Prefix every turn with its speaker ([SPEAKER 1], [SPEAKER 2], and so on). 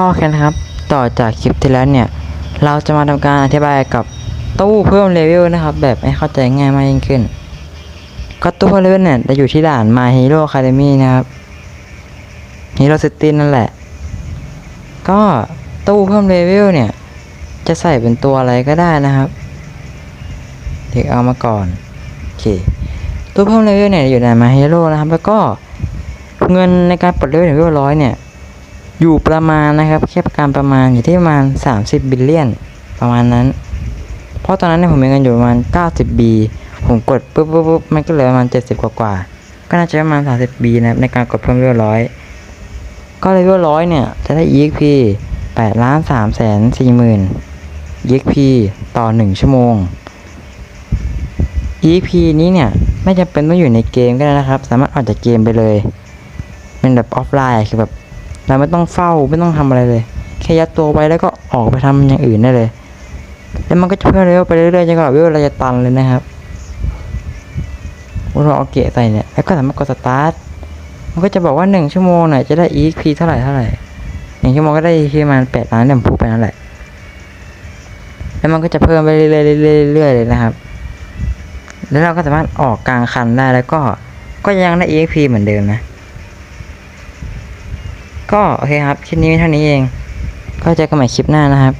[SPEAKER 1] ก็โอเคนะครับ ต่อจากคลิปที่แล้วเนี่ย เราจะมาทำการอธิบายกับตู้เพิ่มเลเวลนะครับ แบบให้เข้าใจง่ายมากยิ่งขึ้น ก็ตู้เพิ่มเลเวลเนี่ยจะอยู่ที่ด่าน My Hero Academy นะครับ Hero City นั่นแหละ ก็ตู้เพิ่มเลเวลเนี่ย จะใส่เป็นตัวอะไรก็ได้นะครับเด็กเอามาก่อนโอเคตู้เพิ่มเลเวลเนี่ยอยู่ใน My Hero นะครับ แล้วก็เงินในการปลดเลเวลถึงเลเวลร้อยเนี่ย อยู่ประมาณนะครับแค่ประการประมาณอยู่ที่ประมาณ 30 บิลเลียนประมาณนั้น เพราะตอนนั้นเนี่ยผมมีเงินอยู่ประมาณ 90 B ผมกดปุ๊บปุ๊บปุ๊บมันก็เหลือประมาณ 70 กว่ากว่าก็น่าจะประมาณ 30 B นะครับในการกดเพิ่มเลเวลร้อยก็เลเวลร้อยเนี่ยจะได้ EXP 8ล้าน3แสน4หมื่น EXP ต่อ 1 ชั่วโมง EXP นี้เนี่ยไม่จำเป็นต้องอยู่ในเกมก็ได้นะครับ สามารถออกจากเกมไปเลย เป็นแบบออฟไลน์คือแบบ เราไม่ต้องเฝ้าไม่ต้องทำอะไรเลย แค่ยัดตัวไว้แล้วก็ออกไปทำอย่างอื่นได้เลย แล้วมันก็จะเพิ่มเลเวไปเรื่อยๆจนกว่าเลเวลเราจะตันเลยนะครับเราเอาเกะใส่เนี่ยแล้วก็สามารถกดสตาร์ทมันก็จะบอกว่าหนึ่งชั่วโมงเนี่ยจะได้ EXP เท่าไหร่เท่าไหร่หนึ่งชั่วโมงก็ได้ประมาณแปดล้านเดมพูไปนั่นแหละ แล้วมันก็จะเพิ่มไปเรื่อยๆเรื่อยๆเรื่อยๆเลยนะครับ แล้วเราก็สามารถออกกลางคันได้แล้วก็ก็ยังได้ EXP เหมือนเดิมนะ ก็โอเคครับ คลิปนี้มีเท่านี้เอง ก็เจอกันใหม่คลิปหน้านะครับ